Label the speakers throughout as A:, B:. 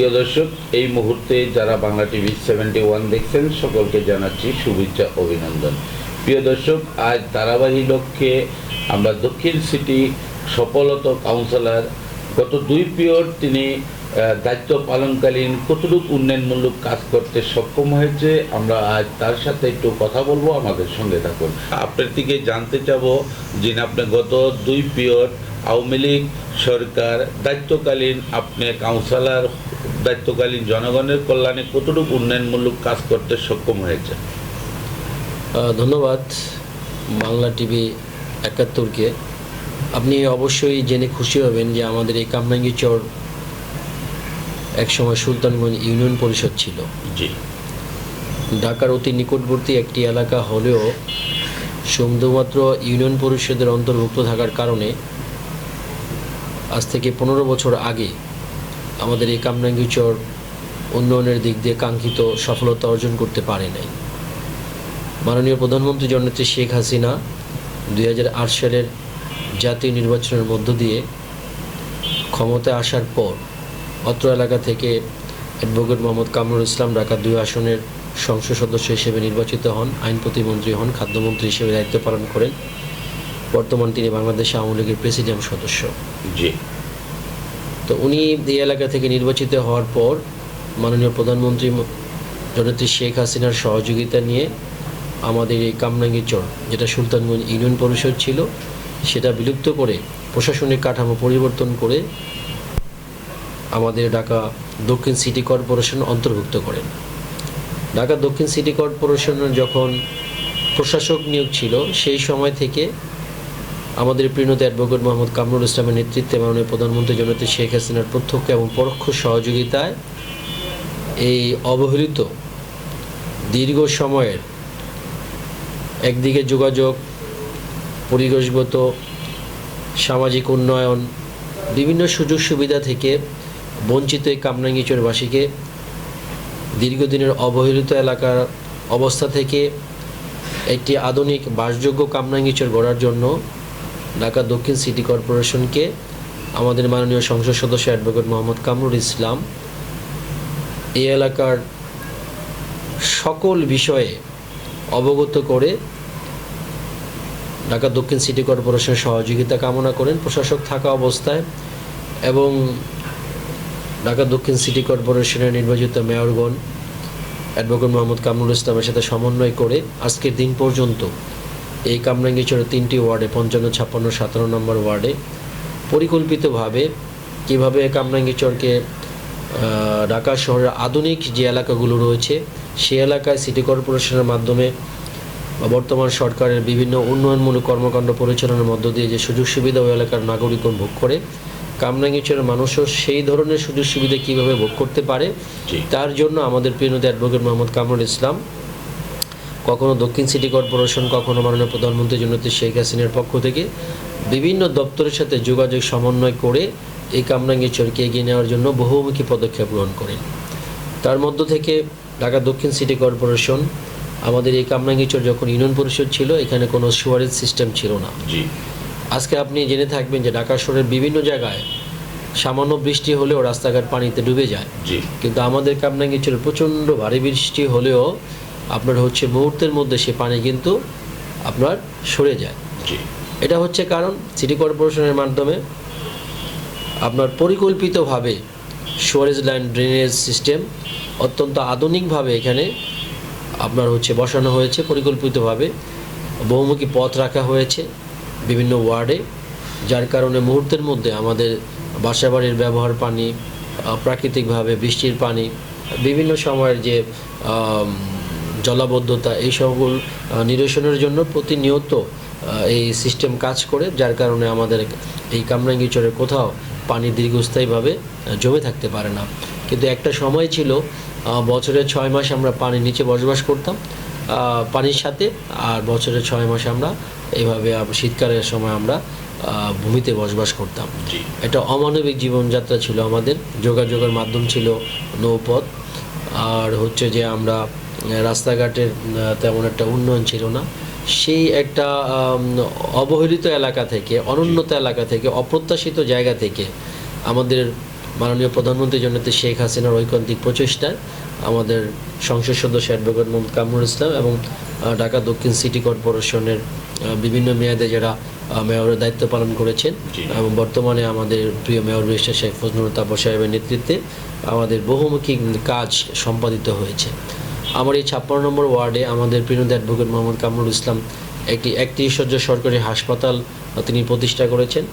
A: প্রিয় দর্শক, এই মুহূর্তে যারা বাংলা টিভি সেভেন্টি ওয়ান দেখছেন, সকলকে জানাচ্ছি শুভেচ্ছা, অভিনন্দন। প্রিয় দর্শক, আজ ধারাবাহী লক্ষ্যে আমরা দক্ষিণ সিটি সফলত কাউন্সিলর গত দুই পিরিয়ড তিনি দায়িত্ব পালনকালীন কতটুকু উন্নয়নমূলক কাজ করতে সক্ষম হয়েছে, আমরা আজ তার সাথে একটু কথা বলব, আমাদের সঙ্গে থাকুন। আপনার থেকে জানতে চাব যে আপনি গত দুই পিরিয়ড আওয়ামী লীগ সরকার দায়িত্বকালীন আপনি কাউন্সিলর দায়িত্বকালীন জনগণের কল্যাণে কতটুকু উন্নয়নমূলক কাজ করতে সক্ষম হয়েছে?
B: ধন্যবাদ বাংলা টিভি একাত্তরকে। আপনি অবশ্যই জেনে খুশি হবেন যে আমাদের এই কামরাঙ্গীচর একসময় সুলতানগঞ্জ ইউনিয়ন পরিষদ ছিল।
A: জি।
B: ঢাকার অতি নিকটবর্তী একটি এলাকা হলেও শুধুমাত্র ইউনিয়ন পরিষদের অন্তর্ভুক্ত থাকার কারণে আজ থেকে পনেরো বছর আগে আমাদের এই কামরাঙ্গীচর উন্নয়নের দিক দিয়ে কাঙ্ক্ষিত সফলতা অর্জন করতে পারে নাই। মাননীয় প্রধানমন্ত্রী জননেত্রী শেখ হাসিনা দুই হাজার আট সালের জাতীয় নির্বাচনের মধ্য দিয়ে ক্ষমতায় আসার পর অত্র এলাকা থেকে অ্যাডভোকেট মোহাম্মদ কামরুল ইসলাম ঢাকা দুই আসনের সংসদ সদস্য হিসেবে নির্বাচিত হন, আইন প্রতিমন্ত্রী হন, খাদ্যমন্ত্রী হিসেবে দায়িত্ব পালন করেন। বর্তমান তিনি বাংলাদেশ আওয়ামী লীগের প্রেসিডিয়াম সদস্য।
A: জি।
B: তো উনি এই এলাকা থেকে নির্বাচিত হওয়ার পর মাননীয় প্রধানমন্ত্রী জননেত্রী শেখ হাসিনার সহযোগিতা নিয়ে আমাদের এই কামরাঙ্গীচর যেটা সুলতানগঞ্জ ইউনিয়ন পরিষদ ছিল, সেটা বিলুপ্ত করে প্রশাসনিক কাঠামো পরিবর্তন করে আমাদের ঢাকা দক্ষিণ সিটি কর্পোরেশন অন্তর্ভুক্ত করেন। ঢাকা দক্ষিণ সিটি কর্পোরেশনের যখন প্রশাসক নিয়োগ ছিল, সেই সময় থেকে আমাদের প্রিয়ত অ্যাডভোকেট মোহাম্মদ কামরুল ইসলামের নেতৃত্বে মাননীয় প্রধানমন্ত্রী জননেত্রী শেখ হাসিনার প্রত্যক্ষ এবং পরোক্ষ সহযোগিতায় এই অবহেলিত দীর্ঘ সময়ের একদিকে যোগাযোগ, পরিবেশগত, সামাজিক উন্নয়ন, বিভিন্ন সুযোগ সুবিধা থেকে বঞ্চিত এই কামরাঙ্গীচরবাসীকে দীর্ঘদিনের অবহেলিত এলাকার অবস্থা থেকে একটি আধুনিক বাসযোগ্য কামরাঙ্গীচর গড়ার জন্য ঢাকা দক্ষিণ সিটি কর্পোরেশনকে আমাদের মাননীয় সংসদ সদস্য অ্যাডভোকেট মোহাম্মদ কামরুল ইসলাম, এই এলাকার সকল বিষয়ে অবগত করে ঢাকা দক্ষিণ সিটি কর্পোরেশনের সহযোগিতা কামনা করেন। প্রশাসক থাকা অবস্থায় এবং ঢাকা দক্ষিণ সিটি কর্পোরেশনের নির্বাচিত মেয়রগণ, অ্যাডভোকেট মোহাম্মদ কামরুল ইসলামের সাথে সমন্বয় করে আজকের দিন পর্যন্ত এই কামরাঙ্গীচরের তিনটি ওয়ার্ডে পঞ্চান্ন ছাপ্পান্ন সাতান্ন নম্বর ওয়ার্ডে পরিকল্পিতভাবে কীভাবে কামরাঙ্গীচরকে ঢাকা শহরের আধুনিক যে এলাকাগুলো রয়েছে সেই এলাকায় সিটি কর্পোরেশনের মাধ্যমে বর্তমান সরকারের বিভিন্ন উন্নয়নমূলক কর্মকাণ্ড পরিচালনার মধ্য দিয়ে যে সুযোগ সুবিধা ওই এলাকার নাগরিকগণ ভোগ করে কামরাঙ্গীচরের মানুষও সেই ধরনের সুযোগ সুবিধা কীভাবে ভোগ করতে পারে তার জন্য আমাদের প্রিয় অ্যাডভোকেট মোহাম্মদ কামরুল ইসলাম কখনো দক্ষিণ সিটি কর্পোরেশন কখনো মাননীয় প্রধানমন্ত্রী জননেত্রী শেখ হাসিনার পক্ষ থেকে বিভিন্ন দপ্তরের সাথে যোগাযোগ সমন্বয় করে এই কামরাঙ্গীচরকে এগিয়ে নেওয়ার জন্য বহুমুখী পদক্ষেপ গ্রহণ করেন। তার মধ্য থেকে ঢাকা দক্ষিণ সিটি কর্পোরেশন আমাদের এই কামরাঙ্গীচর যখন ইউনিয়ন পরিষদ ছিল এখানে কোনো সুয়ারেজ সিস্টেম ছিল না।
A: জি।
B: আজকে আপনি জেনে থাকবেন যে ঢাকা শহরের বিভিন্ন জায়গায় সামান্য বৃষ্টি হলেও রাস্তাঘাট পানিতে ডুবে যায়। কিন্তু আমাদের কামরাঙ্গীচরে প্রচণ্ড ভারী বৃষ্টি হলেও আপনার হচ্ছে মুহূর্তের মধ্যে সে পানি কিন্তু আপনার সরে যায়। এটা হচ্ছে কারণ সিটি কর্পোরেশনের মাধ্যমে আপনার পরিকল্পিতভাবে সোয়ারেজ লাইন ড্রেনেজ সিস্টেম অত্যন্ত আধুনিকভাবে এখানে আপনার হচ্ছে বসানো হয়েছে। পরিকল্পিতভাবে বহুমুখী পথ রাখা হয়েছে বিভিন্ন ওয়ার্ডে যার কারণে মুহূর্তের মধ্যে আমাদের বাসাবাড়ির ব্যবহার পানি প্রাকৃতিকভাবে বৃষ্টির পানি বিভিন্ন সময়ের যে জলাবদ্ধতা এই সকল নিরসনের জন্য প্রতিনিয়ত এই সিস্টেম কাজ করে যার কারণে আমাদের এই কামরাঙ্গীচরের কোথাও পানি দীর্ঘস্থায়ীভাবে জমে থাকতে পারে না। কিন্তু একটা সময় ছিল বছরে ছয় মাস আমরা পানির নিচে বসবাস করতাম। পানির সাথে আর বছরে ছয় মাস আমরা এইভাবে শীতকালের সময় আমরা ভূমিতে বসবাস করতাম। এটা অমানবিক জীবনযাত্রা ছিল আমাদের যোগাযোগের মাধ্যম ছিল নৌপথ। আর হচ্ছে যে আমরা রাস্তাঘাটের তেমন একটা উন্নয়ন ছিল না। সেই একটা অবহেলিত এলাকা থেকে অনুন্নত এলাকা থেকে অপ্রত্যাশিত জায়গা থেকে আমাদের মাননীয় প্রধানমন্ত্রী জননেত্রী শেখ হাসিনার ঐকান্তিক প্রচেষ্টায় আমাদের সংসদ সদস্য অ্যাডভোকেট মোহাম্মদ কামরুল ইসলাম এবং ঢাকা দক্ষিণ সিটি কর্পোরেশনের বিভিন্ন মেয়াদে যারা মেয়রের দায়িত্ব পালন করেছেন এবং বর্তমানে আমাদের প্রিয় মেয়র মিস্টার শেখ ফজলুর তাপর সাহেবের নেতৃত্বে আমাদের বহুমুখী কাজ সম্পাদিত হয়েছে। আমার এই ছাপ্পান্ন নম্বর ওয়ার্ডে আমাদের প্রিয় অ্যাডভোকেট মোহাম্মদ কামরুল ইসলাম একটি একত্রিশ শয্যা সরকারি হাসপাতাল তিনি প্রতিষ্ঠা করেছেন।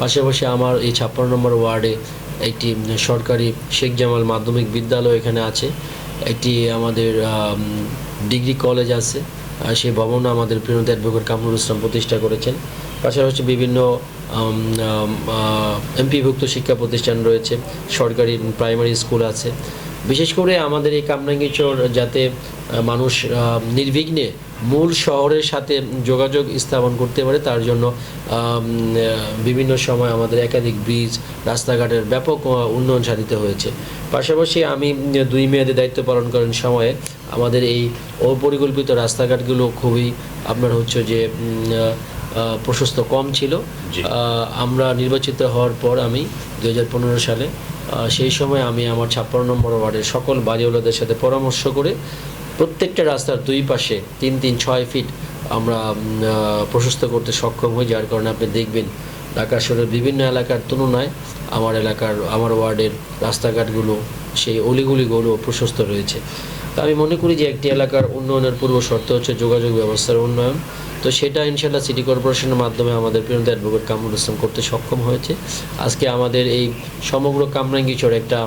B: পাশাপাশি আমার এই ছাপ্পান্ন নম্বর ওয়ার্ডে একটি সরকারি শেখ জামাল মাধ্যমিক বিদ্যালয় এখানে আছে। একটি আমাদের ডিগ্রি কলেজ আছে। আর সেই ভবন আমাদের প্রিয়ত অ্যাডভোকেট কামরুল ইসলাম প্রতিষ্ঠা করেছেন। পাশাপাশি বিভিন্ন এমপিভুক্ত শিক্ষা প্রতিষ্ঠান রয়েছে। সরকারি প্রাইমারি স্কুল আছে। বিশেষ করে আমাদের এই কামরাঙ্গীচর যাতে মানুষ নির্বিঘ্নে মূল শহরের সাথে যোগাযোগ স্থাপন করতে পারে তার জন্য বিভিন্ন সময় আমাদের একাধিক ব্রিজ রাস্তাঘাটের ব্যাপক উন্নয়ন সাধিত হয়েছে। পাশাপাশি আমি দুই মেয়াদে দায়িত্ব পালন করেন সময়ে আমাদের এই অপরিকল্পিত রাস্তাঘাটগুলো খুবই আপনার হচ্ছে যে প্রশস্ত কম ছিল। আমরা নির্বাচিত হওয়ার পর আমি দু হাজার পনেরো সালে সেই সময় আমি আমার ছাপ্পান্ন নম্বর ওয়ার্ডের সকল বাড়িওয়ালাদের সাথে পরামর্শ করে প্রত্যেকটা রাস্তার দুই পাশে তিন তিন, ছয় ফিট আমরা প্রশস্ত করতে সক্ষম হই। যার কারণে আপনি দেখবেন ঢাকা শহরের বিভিন্ন এলাকার তুলনায় আমার এলাকার, আমার ওয়ার্ডের রাস্তাঘাটগুলো, সেই অলিগুলিগুলো প্রশস্ত রয়েছে। তা আমি মনে করি যে একটি এলাকার উন্নয়নের পূর্ব শর্ত হচ্ছে যোগাযোগ ব্যবস্থার উন্নয়ন। তো সেটা ইনশাল্লাহ সিটি কর্পোরেশনের মাধ্যমে আমাদের প্রিয়ন্ত অ্যাডভোকেট কামরুল ইসলাম করতে সক্ষম হয়েছে। আজকে আমাদের এই সমগ্র কামরাঙ্গিচর একটা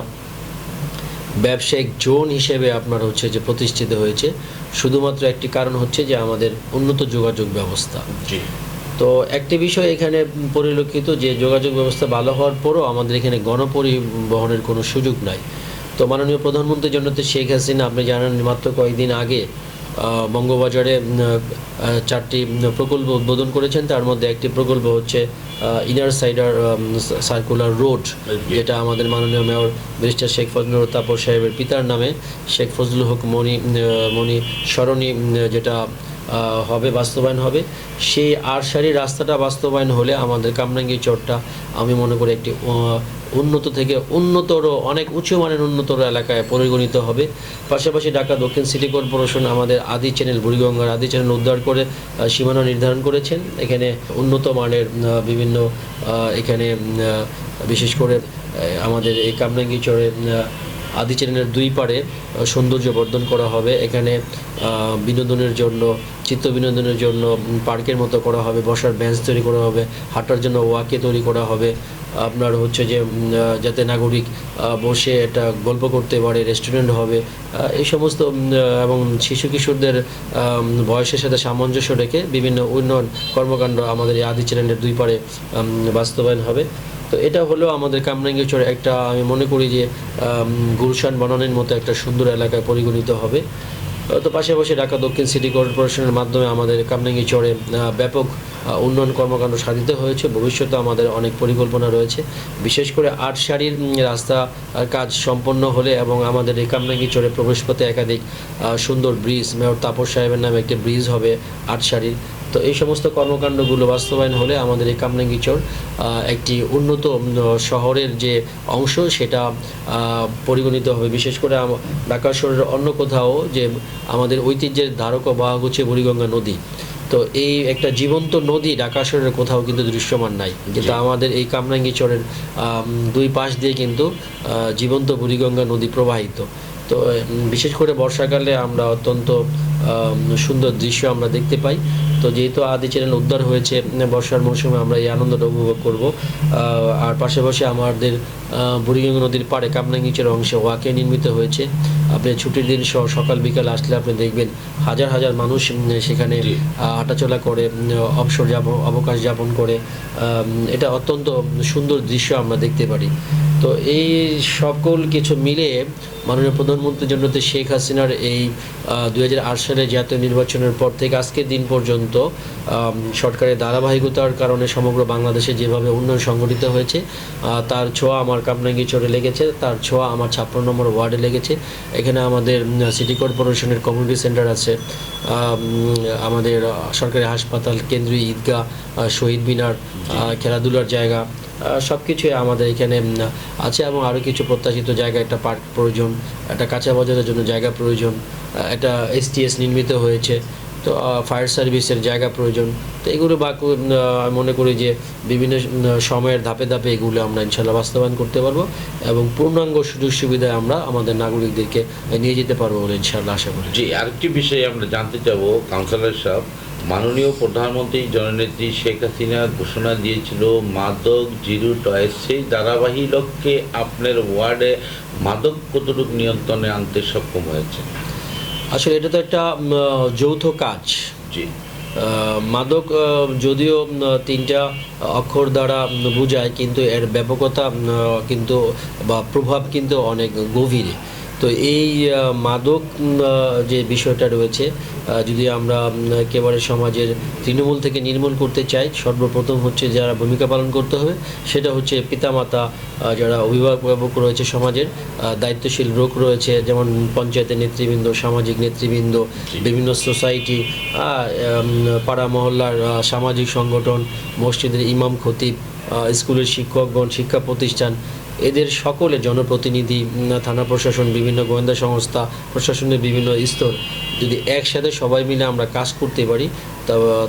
B: ব্যবসায়িক জোন হিসেবে আপনার হচ্ছে যে প্রতিষ্ঠিত হয়েছে। শুধুমাত্র একটি কারণ হচ্ছে যে আমাদের উন্নত যোগাযোগ ব্যবস্থা। তো একটি বিষয় এখানে পরিলক্ষিত যে যোগাযোগ ব্যবস্থা ভালো হওয়ার পরও আমাদের এখানে গণপরিবহনের কোনো সুযোগ নাই। তো মাননীয় প্রধানমন্ত্রীর জন্য তো শেখ হাসিনা আপনি জানেন মাত্র কয়েকদিন আগে বঙ্গবাজারে চারটি প্রকল্প উদ্বোধন করেছেন। তার মধ্যে একটি প্রকল্প হচ্ছে ইনার সাইডার সার্কুলার রোড যেটা আমাদের মাননীয় মেয়র ব্যারিস্টার শেখ ফজলুর তাপর সাহেবের পিতার নামে। শেখ ফজলুল হক মণি মনি মণি সরণি যেটা হবে, বাস্তবায়ন হবে। সেই আরশারি রাস্তাটা বাস্তবায়ন হলে আমাদের কামরাঙ্গি চরটা আমি মনে করি একটি উন্নত থেকে উন্নতর, অনেক উঁচু মানের উন্নতর এলাকায় পরিগণিত হবে। পাশাপাশি ঢাকা দক্ষিণ সিটি কর্পোরেশন আমাদের আদি চ্যানেল, বুড়িগঙ্গার আদি চ্যানেল উদ্ধার করে সীমানা নির্ধারণ করেছেন। এখানে উন্নত মানের বিভিন্ন এখানে বিশেষ করে আমাদের এই কামরাঙ্গি চরে আদি চ্যানেলের দুই পারে সৌন্দর্য বর্ধন করা হবে। এখানে বিনোদনের জন্য, চিত্ত বিনোদনের জন্য পার্কের মতো করা হবে, বসার বেঞ্চ তৈরি করা হবে, হাঁটার জন্য ওয়াকে তৈরি করা হবে। আপনার হচ্ছে যে যাতে নাগরিক বসে এটা গল্প করতে পারে রেস্টুরেন্ট হবে এই সমস্ত এবং শিশু কিশোরদের বয়সের সাথে সামঞ্জস্য রেখে বিভিন্ন উন্নয়ন কর্মকাণ্ড আমাদের এই আদি চ্যানেলের দুই পারে বাস্তবায়ন হবে। তো এটা হলো আমাদের কামরাঙ্গীচর একটা আমি মনে করি যে গুলশান বনানের মতো একটা সুন্দর এলাকায় পরিগণিত হবে। তো পাশাপাশি ঢাকা দক্ষিণ সিটি কর্পোরেশনের মাধ্যমে আমাদের কামরাঙ্গীচরে আহ, ব্যাপক উন্নয়ন কর্মকাণ্ড সাধিত হয়েছে। ভবিষ্যতে আমাদের অনেক পরিকল্পনা রয়েছে। বিশেষ করে আট সারির রাস্তা কাজ সম্পন্ন হলে এবং আমাদের এই কামরাঙ্গীচরে প্রবেশপথে একাধিক সুন্দর ব্রিজ, মেয়র তাপস সাহেবের নামে একটি ব্রিজ হবে আট সারির। তো এই সমস্ত কর্মকাণ্ডগুলো বাস্তবায়ন হলে আমাদের এই কামরাঙ্গীচর একটি উন্নত শহরের যে অংশ সেটা পরিগণিত হবে। বিশেষ করে ঢাকা শহরের অন্য কোথাও যে আমাদের ঐতিহ্যের ধারক বাহক হচ্ছে বুড়িগঙ্গা নদী। তো এই একটা জীবন্ত নদী ঢাকা শহরের কোথাও কিন্তু দৃশ্যমান নাই। কিন্তু আমাদের এই কামরাঙ্গি চরের দুই পাশ দিয়ে কিন্তু আহ, জীবন্ত বুড়িগঙ্গা নদী প্রবাহিত। তো বিশেষ করে বর্ষাকালে আমরা অত্যন্ত সুন্দর দৃশ্য আমরা দেখতে পাই। তো যেহেতু আদি চ্যানেল উদ্ধার হয়েছে বর্ষার মৌসুমে আমরা এই আনন্দটা উপভোগ করব। আর পাশাপাশি আমাদের বুড়িগঙ্গা নদীর পাড়ে কামরাঙ্গিচের অংশে ওয়াকে নির্মিত হয়েছে। আপনি ছুটির দিন সহ সকাল বিকাল আসলে আপনি দেখবেন হাজার হাজার মানুষ সেখানে। হাঁটাচলা করে অবসর যাব অবকাশ যাপন করে এটা অত্যন্ত সুন্দর দৃশ্য আমরা দেখতে পারি। তো এই সকল কিছু মিলে মাননীয় প্রধানমন্ত্রী জন্য শেখ হাসিনার এই দুই সালে জাতীয় নির্বাচনের পর থেকে আজকের দিন পর্যন্ত সরকারের ধারাবাহিকতার কারণে সমগ্র বাংলাদেশে যেভাবে উন্নয়ন সংগঠিত হয়েছে তার ছোঁয়া আমার কামরাঙ্গি চরে লেগেছে তার ছোঁয়া আমার ছাপ্পান্ন নম্বর ওয়ার্ডে লেগেছে। এখানে আমাদের সিটি কর্পোরেশনের কমিউনিটি সেন্টার আছে আমাদের সরকারি হাসপাতাল কেন্দ্রীয় ঈদগাহ শহীদ মিনার খেলাধুলার জায়গা সব কিছুই আমাদের এখানে আছে এবং আরও কিছু প্রত্যাশিত জায়গা, একটা পার্ক প্রয়োজন, একটা কাঁচা বাজারের জন্য জায়গা প্রয়োজন একটা এসটিএস নির্মিত হয়েছে, তো ফায়ার সার্ভিসের জায়গা প্রয়োজন, তো এগুলো বা মনে করি যে বিভিন্ন সময়ের ধাপে ধাপে এগুলো আমরা ইনশাল্লাহ বাস্তবায়ন করতে পারব এবং পূর্ণাঙ্গ সুযোগ সুবিধায় আমরা আমাদের নাগরিকদেরকে নিয়ে যেতে পারব বলে ইনশাল্লাহ আশা করি।
A: জি, আরেকটি বিষয়ে আমরা জানতে যাব কাউন্সিলর সাহেব মাননীয় প্রধানমন্ত্রী জননেত্রী শেখ হাসিনা ঘোষণা দিয়েছিল মাদক জিরো টয়েস সেই ধারাবাহী লক্ষ্যে আপনার ওয়ার্ডে মাদক কতটুকু নিয়ন্ত্রণে আনতে সক্ষম হয়েছে?
B: আসলে এটা তো একটা যৌথ কাজ।
A: জি।
B: মাদক যদিও তিনটা অক্ষর দ্বারা বোঝায় কিন্তু এর ব্যাপকতা কিন্তু বা প্রভাব কিন্তু অনেক গভীরে। তো এই মাদক যে বিষয়টা রয়েছে যদি আমরা একেবারে সমাজের তৃণমূল থেকে নির্মূল করতে চাই সর্বপ্রথম হচ্ছে যারা ভূমিকা পালন করতে হবে সেটা হচ্ছে পিতামাতা যারা অভিভাবক রয়েছে সমাজের দায়িত্বশীল লোক রয়েছে যেমন পঞ্চায়েতের নেতৃবৃন্দ সামাজিক নেতৃবৃন্দ বিভিন্ন সোসাইটি পাড়া মহল্লার সামাজিক সংগঠন মসজিদের ইমাম খতিব স্কুলের শিক্ষকগণ শিক্ষা প্রতিষ্ঠান এদের সকলে জনপ্রতিনিধি থানা প্রশাসন, বিভিন্ন গোয়েন্দা সংস্থা, প্রশাসনের বিভিন্ন স্তর, যদি একসাথে সবাই মিলে আমরা কাজ করতে পারি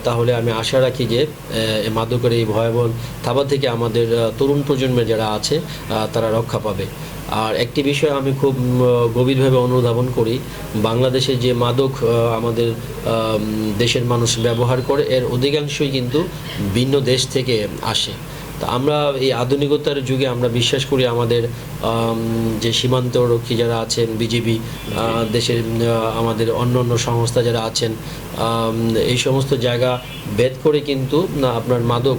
B: তাহলে আমি আশা রাখি যে মাদকের এই ভয়াবহ থাবা থেকে আমাদের তরুণ প্রজন্মের যারা আছে তারা রক্ষা পাবে। আর একটি বিষয় আমি খুব গভীরভাবে অনুধাবন করি, বাংলাদেশে যে মাদক আমাদের দেশের মানুষ ব্যবহার করে, এর অধিকাংশই কিন্তু ভিন্ন দেশ থেকে আসে। তা আমরা এই আধুনিকতার যুগে আমরা বিশ্বাস করি আমাদের যে সীমান্তরক্ষী যারা আছেন, বিজিবি দেশের আমাদের অন্য অন্য সংস্থা যারা আছেন এই সমস্ত জায়গা ভেদ করে কিন্তু আপনার মাদক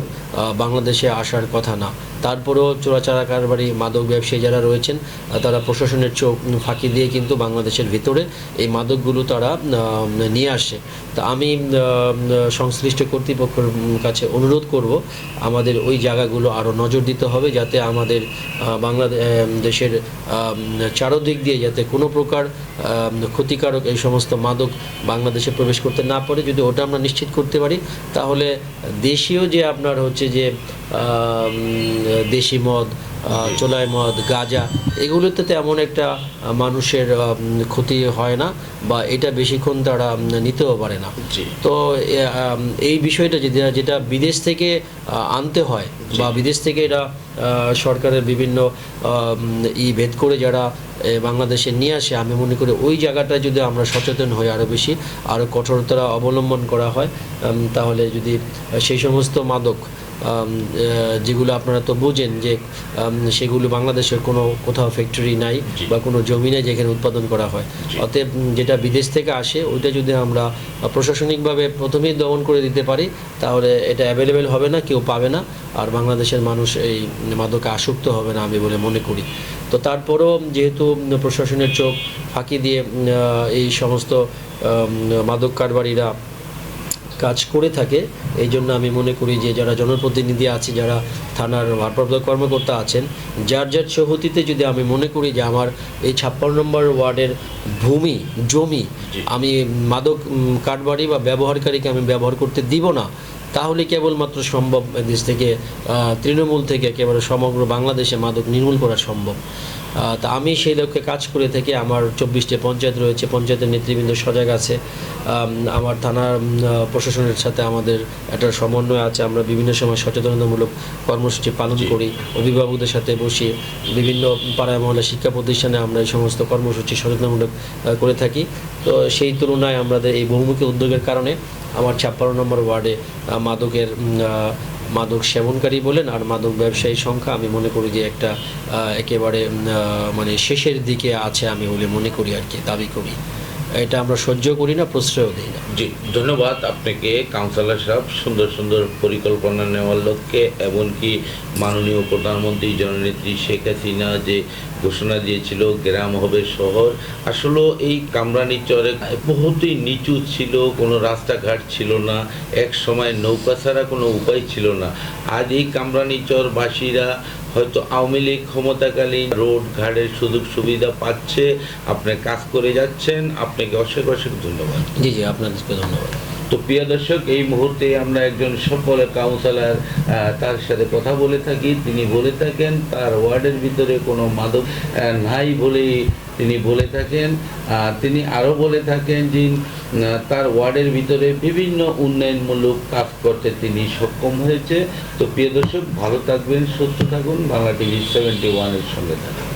B: বাংলাদেশে আসার কথা না। তারপরেও চোরাচারা কারবারি মাদক ব্যবসায়ী যারা রয়েছেন তারা প্রশাসনের চোখ ফাঁকি দিয়ে কিন্তু বাংলাদেশের ভিতরে এই মাদকগুলো তারা নিয়ে আসে। তা আমি সংশ্লিষ্ট কর্তৃপক্ষের কাছে অনুরোধ করব, আমাদের ওই জায়গাগুলো আরও নজর দিতে হবে যাতে আমাদের বাংলাদেশের চারদিক দিয়ে যাতে কোনো প্রকার ক্ষতিকারক এই সমস্ত মাদক বাংলাদেশে প্রবেশ করতে না পারে। যদি ওটা আমরা নিশ্চিত করতে পারি, তাহলে দেশীয় যে আপনার হচ্ছে যে দেশি মদ চোলাই মদ গাঁজা এগুলোতে তেমন একটা মানুষের ক্ষতি হয় না বা এটা বেশিক্ষণ তারা নিতেও পারে না। তো এই বিষয়টা যেটা যেটা বিদেশ থেকে আনতে হয় বা বিদেশ থেকে এটা সরকারের বিভিন্ন ই ভেদ করে যারা বাংলাদেশে নিয়ে আসে আমি মনে করি ওই জায়গাটা যদি আমরা সচেতন হই আরও বেশি আরও কঠোরতা অবলম্বন করা হয় তাহলে যদি সেই সমস্ত মাদক যেগুলো আপনারা তো বোঝেন যে সেগুলো বাংলাদেশের কোনো কোথাও ফ্যাক্টরি নাই বা কোনো জমি নেই যেখানে উৎপাদন করা হয়। অতএব যেটা বিদেশ থেকে আসে ওইটা যদি আমরা প্রশাসনিকভাবে প্রথমেই দমন করে দিতে পারি তাহলে এটা অ্যাভেলেবেল হবে না কেউ পাবে না। আর বাংলাদেশের মানুষ এই মাদকে আসক্ত হবে না আমি বলে মনে করি। তো তারপরেও যেহেতু প্রশাসনের চোখ ফাঁকি দিয়ে এই সমস্ত মাদক কারবারিরা কাজ করে থাকে। এই জন্য আমি মনে করি যে যারা জনপ্রতিনিধি আছে যারা থানার ভারপ্রাপ্ত কর্মকর্তা আছেন যার যার সহতিতে যদি আমি মনে করি যে আমার এই ছাপ্পান্ন নম্বর ওয়ার্ডের ভূমি জমি আমি মাদক কারবারি বা ব্যবহারকারীকে আমি ব্যবহার করতে দিব না তাহলে কেবলমাত্র সম্ভব দেশ থেকে তৃণমূল থেকে একেবারে সমগ্র বাংলাদেশে মাদক নির্মূল করা সম্ভব। তা আমি সেই লক্ষ্যে কাজ করে থেকে আমার চব্বিশটি পঞ্চায়েত রয়েছে পঞ্চায়েতের নেতৃবৃন্দ সজাগ আছে। আমার থানার প্রশাসনের সাথে আমাদের একটা সমন্বয় আছে। আমরা বিভিন্ন সময় সচেতনতামূলক কর্মসূচি পালন করি। অভিভাবকদের সাথে বসে বিভিন্ন পাড়ায় মহল্লা শিক্ষা প্রতিষ্ঠানে আমরা এই সমস্ত কর্মসূচি সচেতনমূলক করে থাকি। তো সেই তুলনায় আমাদের এই বহুমুখী উদ্যোগের কারণে আমার ছাপ্পান্ন নম্বর ওয়ার্ডে মাদকের মাদক সেবনকারী বলেন, আর মাদক ব্যবসায়ী সংখ্যা আমি মনে করি যে একটা একেবারে মানে শেষের দিকে আছে আমি বলে মনে করি আর কি, দাবি করি। এটা আমরা সহ্য করি না, প্রশ্রয়ও দিই না।
A: জি, ধন্যবাদ আপনাকে কাউন্সিলর সাহেব, সুন্দর সুন্দর পরিকল্পনা নেওয়ার লক্ষ্যে, এমনকি মাননীয় প্রধানমন্ত্রী, জননেত্রী শেখ হাসিনা যে ঘোষণা দিয়েছিল, গ্রাম হবে শহর। আসলে এই কামরানি চরে বহুতই নিচু ছিল, কোনো রাস্তাঘাট ছিল না, এক সময় নৌকা ছাড়া কোনো উপায় ছিল না। আজ এই কামরানি চরবাসীরা হয়তো আওয়ামী লীগ ক্ষমতাকালীন রোড ঘাটের সুযোগ সুবিধা পাচ্ছে, আপনি কাজ করে যাচ্ছেন, আপনাকে অশেষ অশেষ ধন্যবাদ।
B: জি জি, আপনাদেরকে ধন্যবাদ।
A: তো প্রিয় দর্শক, এই মুহূর্তে আমরা একজন সফল কাউন্সিলর তার সাথে কথা বলে থাকি। তিনি বলে থাকেন, তার ওয়ার্ডের ভিতরে কোনো মাদক নাই বলেই তিনি বলে থাকেন। তিনি আরও বলে থাকেন যে তার ওয়ার্ডের ভিতরে বিভিন্ন উন্নয়নমূলক কাজ করতে তিনি সক্ষম হয়েছে। তো প্রিয় দর্শক, ভালো থাকবেন, সুস্থ থাকুন। বাংলা টিভি সেভেন্টি ওয়ানের সঙ্গে থাকুন।